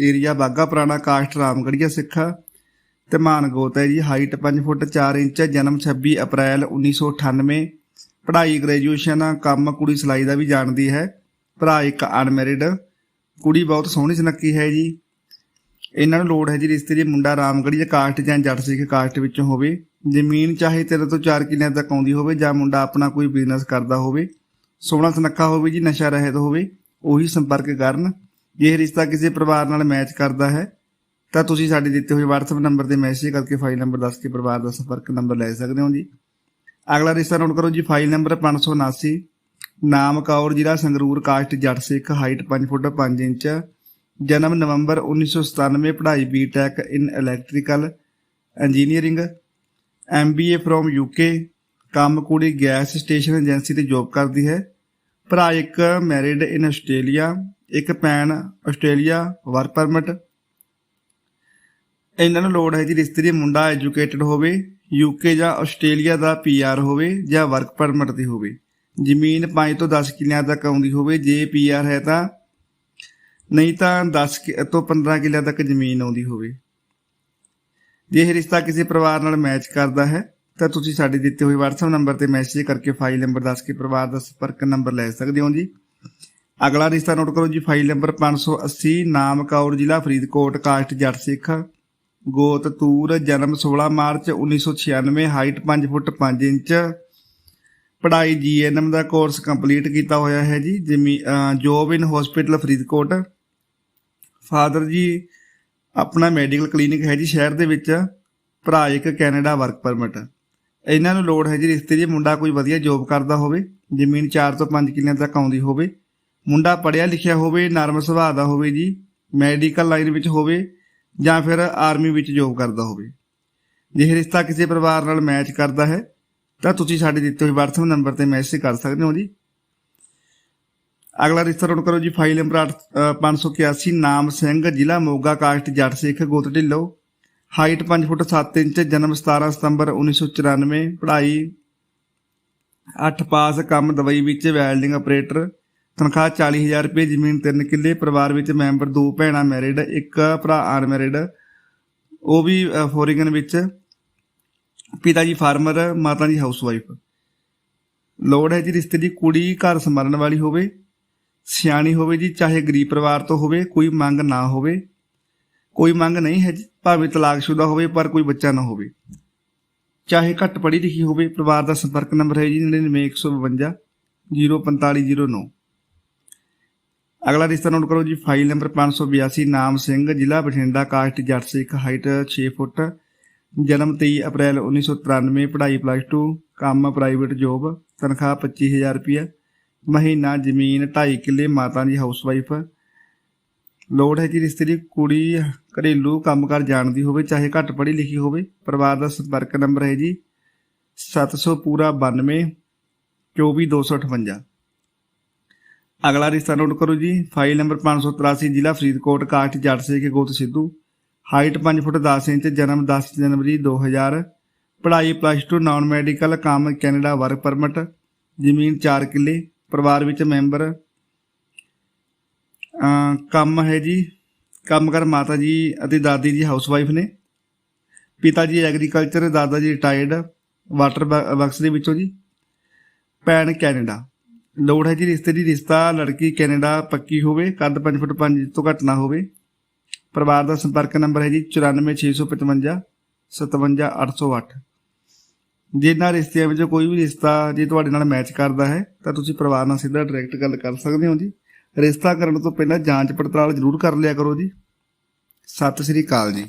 Area ਬਾਗਾ ਪੁਰਾਣਾ caste Ramgarhia ਸਿੱਖ ਤੇ ਮਾਨ ਗੋਤ ਹੈ ਜੀ। ਹਾਈਟ 5 ਫੁੱਟ 4 ਇੰਚ, ਜਨਮ 26 ਅਪ੍ਰੈਲ 1998 ਪੜ੍ਹਾਈ ਗ੍ਰੈਜੂਏਸ਼ਨ ਕੰਮ, ਕੁੜੀ ਸਿਲਾਈ ਦਾ ਵੀ ਜਾਣਦੀ ਹੈ। ਭਰਾ ਇੱਕ ਅਨਮੈਰਿਡ ਕੁੜੀ ਬਹੁਤ ਸੋਹਣੀ ਸੁਨੱਖੀ ਹੈ ਜੀ। ਇਹਨਾਂ ਨੂੰ ਲੋੜ ਹੈ ਜੀ ਰਿਸ਼ਤੇ ਦੀ ਮੁੰਡਾ ਰਾਮਗੜੀਆ ਕਾਸਟ ਜਾਂ ਜੱਟ ਸਿੱਖ ਕਾਸਟ ਵਿੱਚੋਂ ਹੋਵੇ। ਜ਼ਮੀਨ ਚਾਹੇ ਤੇਰੇ ਤੋਂ 4 ਕਿੱਲਿਆਂ ਤੱਕ ਆਉਂਦੀ ਹੋਵੇ ਜਾਂ ਮੁੰਡਾ ਆਪਣਾ ਕੋਈ ਬਿਜ਼ਨਸ ਕਰਦਾ ਹੋਵੇ। ਸੋਹਣਾ ਸੁਨੱਖਾ ਹੋਵੇ ਜੀ, ਨਸ਼ਾ ਰਹਿਤ ਹੋਵੇ, ਉਹੀ ਸੰਪਰਕ ਕਰਨ। ਜੇ ਰਿਸ਼ਤਾ ਕਿਸੇ ਪਰਿਵਾਰ ਨਾਲ ਮੈਚ ਕਰਦਾ ਹੈ, ਤਾਂ ਤੁਸੀਂ ਸਾਡੇ ਦਿੱਤੇ ਹੋਏ WhatsApp ਨੰਬਰ ਤੇ ਮੈਸੇਜ ਕਰਕੇ ਫਾਈਲ ਨੰਬਰ ਦੱਸ ਕੇ ਪਰਿਵਾਰ ਦਾ ਸੰਪਰਕ ਨੰਬਰ ਲੈ ਸਕਦੇ ਹੋ ਜੀ। ਅਗਲਾ ਰਿਸ਼ਤਾ ਨੋਟ ਕਰੋ ਜੀ ਫਾਈਲ ਨੰਬਰ 579 ਨਾਮ ਕੌਰ, ਜ਼ਿਲ੍ਹਾ ਸੰਗਰੂਰ ਕਾਸਟ ਜੱਟ ਸਿੱਖ ਹਾਈਟ 5 ਫੁੱਟ 5 ਇੰਚ, ਜਨਮ ਨਵੰਬਰ 1997 ਪੜ੍ਹਾਈ BTech in electrical engineering MBA from UK ਕੰਮ ਕੁੜੀ ਗੈਸ ਸਟੇਸ਼ਨ ਏਜੰਸੀ ਤੇ ਜੌਬ ਕਰਦੀ ਹੈ, ਭਰਾ ਇੱਕ ਮੈਰਿਡ ਇਨ ਆਸਟ੍ਰੇਲੀਆ ਇੱਕ ਪੈਨ, ਆਸਟ੍ਰੇਲੀਆ ਵਰਕ ਪਰਮਿਟ ਇਹਨਾਂ ਨੂੰ ਲੋੜ ਹੈ ਜੀ ਰਿਸ਼ਤੇ ਦੀ ਮੁੰਡਾ ਐਜੂਕੇਟਡ ਹੋਵੇ ਯੂਕੇ ਜਾਂ ਆਸਟ੍ਰੇਲੀਆ ਦਾ ਪੀਆਰ ਹੋਵੇ ਜਾਂ ਵਰਕ ਪਰਮਿਟ ਦੀ ਹੋਵੇ। ਜ਼ਮੀਨ 5 ਤੋਂ 10 ਕਿੱਲਿਆਂ ਤੱਕ ਆਉਂਦੀ ਹੋਵੇ, ਜੇ ਪੀਆਰ ਹੈ ਤਾਂ। ਨਹੀਂ ਤਾਂ 10 ਤੋਂ 15 ਕਿੱਲਿਆਂ ਤੱਕ ਜ਼ਮੀਨ ਆਉਂਦੀ ਹੋਵੇ। ਜੇ ਇਹ ਰਿਸ਼ਤਾ ਕਿਸੇ ਪਰਿਵਾਰ ਨਾਲ ਮੈਚ ਕਰਦਾ ਹੈ, ਤਾਂ ਤੁਸੀਂ ਸਾਡੇ ਦਿੱਤੇ ਹੋਏ WhatsApp ਨੰਬਰ ਤੇ ਮੈਸੇਜ ਕਰਕੇ ਫਾਈਲ ਨੰਬਰ ਦੱਸ ਕੇ ਪਰਿਵਾਰ ਦਾ ਸੰਪਰਕ ਨੰਬਰ ਲੈ ਸਕਦੇ ਹੋ ਜੀ। ਅਗਲਾ ਰਿਸ਼ਤਾ ਨੋਟ ਕਰੋ ਜੀ, ਫਾਈਲ ਨੰਬਰ 580 ਨਾਮ ਕੌਰ ਜ਼ਿਲ੍ਹਾ ਫਰੀਦਕੋਟ, ਕਾਸਟ ਜੱਟ ਸਿੱਖ। ਗੋਤ ਤੂਰ, ਜਨਮ 16 ਮਾਰਚ 1996 ਹਾਈਟ 5 ਫੁੱਟ 5 ਇੰਚ। ਪੜ੍ਹਾਈ ਜੀਐਨਐਮ ਦਾ ਕੋਰਸ ਕੰਪਲੀਟ ਕੀਤਾ ਹੋਇਆ ਹੈ ਜੀ, ਜਿਮੀ job in hospital Faridkot. Father ਜੀ, ਆਪਣਾ ਮੈਡੀਕਲ ਕਲੀਨਿਕ ਹੈ ਜੀ ਸ਼ਹਿਰ ਦੇ ਵਿੱਚ, ਭਰਾ ਇੱਕ ਕੈਨੇਡਾ ਵਰਕ ਪਰਮਿਟ ਇਹਨਾਂ ਨੂੰ ਲੋੜ ਹੈ ਜੀ, ਰਿਸ਼ਤੇ 'ਚ ਮੁੰਡਾ ਕੋਈ ਵਧੀਆ ਜੋਬ ਕਰਦਾ ਹੋਵੇ, ਜ਼ਮੀਨ 4 ਤੋਂ 5 ਕਿੱਲਿਆਂ ਤੱਕ ਆਉਂਦੀ ਹੋਵੇ। ਮੁੰਡਾ ਪੜ੍ਹਿਆ ਲਿਖਿਆ ਹੋਵੇ ਨਰਮ ਸੁਭਾਅ ਦਾ ਹੋਵੇ ਜੀ ਮੈਡੀਕਲ ਲਾਈਨ ਵਿੱਚ ਹੋਵੇ ਜਾਂ ਫਿਰ ਆਰਮੀ ਵਿੱਚ ਜੋਬ ਕਰਦਾ ਹੋਵੇ। ਜੇ ਰਿਸ਼ਤਾ ਕਿਸੇ ਪਰਿਵਾਰ ਨਾਲ ਮੈਚ ਕਰਦਾ ਹੈ ਤਾਂ ਤੁਸੀਂ ਸਾਡੇ ਦਿੱਤੇ ਹੋਏ WhatsApp ਨੰਬਰ ਤੇ ਮੈਸੇਜ ਕਰ ਸਕਦੇ ਹੋ ਜੀ। ਅਗਲਾ ਰਿਸ਼ਤਾ ਨੋਟ ਕਰੋ ਜੀ ਫਾਈਲ ਨੰਬਰ ਅੱਠ- ਅ, 581 ਨਾਮ ਸਿੰਘ ਜ਼ਿਲ੍ਹਾ ਮੋਗਾ ਕਾਸਟ ਜੱਟ ਸਿੱਖ ਗੋਤ ਢਿੱਲੋਂ। ਹਾਈਟ 5 ਫੁੱਟ 7 ਇੰਚ ਜਨਮ 17 ਸਤੰਬਰ 1994 ਪੜ੍ਹਾਈ 8 ਪਾਸ ਕੰਮ ਦਵਾਈ ਵਿੱਚ ਵੈਲਡਿੰਗ ਆਪਰੇਟਰ ਤਨਖਾਹ 40000 ਰੁਪਏ ਜ਼ਮੀਨ 3 ਕਿੱਲੇ ਪਰਿਵਾਰ ਵਿੱਚ ਮੈਂਬਰ, ਦੋ ਭੈਣਾਂ ਮੈਰਿਡ, ਇੱਕ ਭਰਾ ਅਨਮੈਰਿਡ। ਉਹ ਵੀ ਫੋਰਿਗਨ ਵਿੱਚ। ਪਿਤਾ ਜੀ ਫਾਰਮਰ, ਮਾਤਾ ਜੀ ਹਾਊਸਵਾਈਫ। ਲੋੜ ਹੈ ਜੀ ਰਿਸ਼ਤੇ ਦੀ ਕੁੜੀ ਘਰ ਸੰਭਾਲਣ ਵਾਲੀ ਹੋਵੇ, ਸਿਆਣੀ ਹੋਵੇ ਜੀ, ਚਾਹੇ ਗਰੀਬ ਪਰਿਵਾਰ ਤੋਂ ਹੋਵੇ, ਕੋਈ ਮੰਗ ਨਾ ਹੋਵੇ। ਕੋਈ ਮੰਗ ਨਹੀਂ ਹੈ ਜੀ, ਭਾਵੇਂ ਤਲਾਕਸ਼ੁਦਾ ਹੋਵੇ, ਪਰ ਕੋਈ ਬੱਚਾ ਨਾ ਹੋਵੇ। ਚਾਹੇ ਘੱਟ ਪੜ੍ਹੀ ਲਿਖੀ ਹੋਵੇ, ਪਰਿਵਾਰ ਦਾ ਸੰਪਰਕ ਨੰਬਰ ਹੈ ਜੀ 99152 04509 ਅਗਲਾ ਰਿਸ਼ਤਾ ਨੋਟ ਕਰੋ ਜੀ ਫਾਈਲ ਨੰਬਰ 582 ਨਾਮ ਸਿੰਘ, ਜ਼ਿਲ੍ਹਾ ਬਠਿੰਡਾ, ਕਾਸਟ ਜੱਟ ਸਿੱਖ ਹਾਈਟ 6 ਫੁੱਟ, ਜਨਮ 23 ਅਪ੍ਰੈਲ 1993 ਪੜ੍ਹਾਈ ਪਲੱਸ 2 ਕੰਮ ਪ੍ਰਾਈਵੇਟ ਜੋਬ ਤਨਖਾਹ 25000 ਰੁਪਏ ਮਹੀਨਾ, ਜ਼ਮੀਨ 2.5 ਕਿੱਲੇ, ਮਾਤਾ ਦੀ ਹਾਊਸਵਾਈਫ ਲੋੜ ਹੈ ਜੀ ਰਿਸ਼ਤੇ ਦੀ ਕੁੜੀ ਘਰੇਲੂ ਕੰਮਕਾਰ ਜਾਣਦੀ ਹੋਵੇ, ਚਾਹੇ ਘੱਟ ਪੜ੍ਹੀ ਲਿਖੀ ਹੋਵੇ, ਪਰਿਵਾਰ ਦਾ ਸੰਪਰਕ ਨੰਬਰ ਹੈ ਜੀ 700 ਪੂਰਾ 92 24258 ਅਗਲਾ ਰਿਸ਼ਤਾ ਨੋਟ ਕਰੋ ਜੀ। ਫਾਈਲ ਨੰਬਰ 583 ਜ਼ਿਲ੍ਹਾ ਫਰੀਦਕੋਟ ਕਾਸਟ ਜੱਟ ਸੇਖ ਗੋਤ ਸਿੱਧੂ। ਹਾਈਟ 5 ਫੁੱਟ 10 ਇੰਚ, ਜਨਮ 10 ਜਨਵਰੀ 2000 ਪੜ੍ਹਾਈ ਪਲੱਸ 2 ਨਾਨ ਮੈਡੀਕਲ ਕੰਮ ਕੈਨੇਡਾ ਵਰਕ ਪਰਮਿਟ ਜ਼ਮੀਨ 4 ਕਿੱਲੇ, ਪਰਿਵਾਰ ਵਿੱਚ ਮੈਂਬਰ। ਕੰਮ ਹੈ ਜੀ, ਕੰਮ ਕਰ ਮਾਤਾ ਜੀ ਅਤੇ ਦਾਦੀ ਜੀ ਹਾਊਸਵਾਈਫ ਨੇ। ਪਿਤਾ ਜੀ ਐਗਰੀਕਲਚਰ ਦਾਦਾ ਜੀ ਰਿਟਾਇਰਡ ਵਾਟਰ ਵਰਕਸ ਦੇ ਵਿੱਚੋਂ ਜੀ। ਭੈਣ ਕੈਨੇਡਾ। ਲੋੜ ਹੈ ਜੀ, ਰਿਸ਼ਤੇ ਦੀ ਰਿਸ਼ਤਾ, ਲੜਕੀ ਕੈਨੇਡਾ ਪੱਕੀ ਹੋਵੇ ਕੱਦ 5 ਫੁੱਟ 5 ਤੋਂ ਘੱਟ ਨਾ ਹੋਵੇ। ਪਰਿਵਾਰ ਦਾ ਸੰਪਰਕ ਨੰਬਰ ਹੈ ਜੀ 94655 57808 ਜੇ ਨਾ ਰਿਸ਼ਤਿਆਂ ਵਿੱਚ ਕੋਈ ਵੀ ਰਿਸ਼ਤਾ ਜੇ ਤੁਹਾਡੇ ਨਾਲ ਮੈਚ ਕਰਦਾ ਹੈ, ਤਾਂ ਤੁਸੀਂ ਪਰਿਵਾਰ ਨਾਲ ਸਿੱਧਾ ਡਾਇਰੈਕਟ ਗੱਲ ਕਰ ਸਕਦੇ ਹੋ ਜੀ। ਰਿਸ਼ਤਾ ਕਰਨ ਤੋਂ ਪਹਿਲਾਂ ਜਾਂਚ ਪੜਤਾਲ ਜ਼ਰੂਰ ਕਰ ਲਿਆ ਕਰੋ ਜੀ। ਸਤਿ ਸ੍ਰੀ ਅਕਾਲ ਜੀ।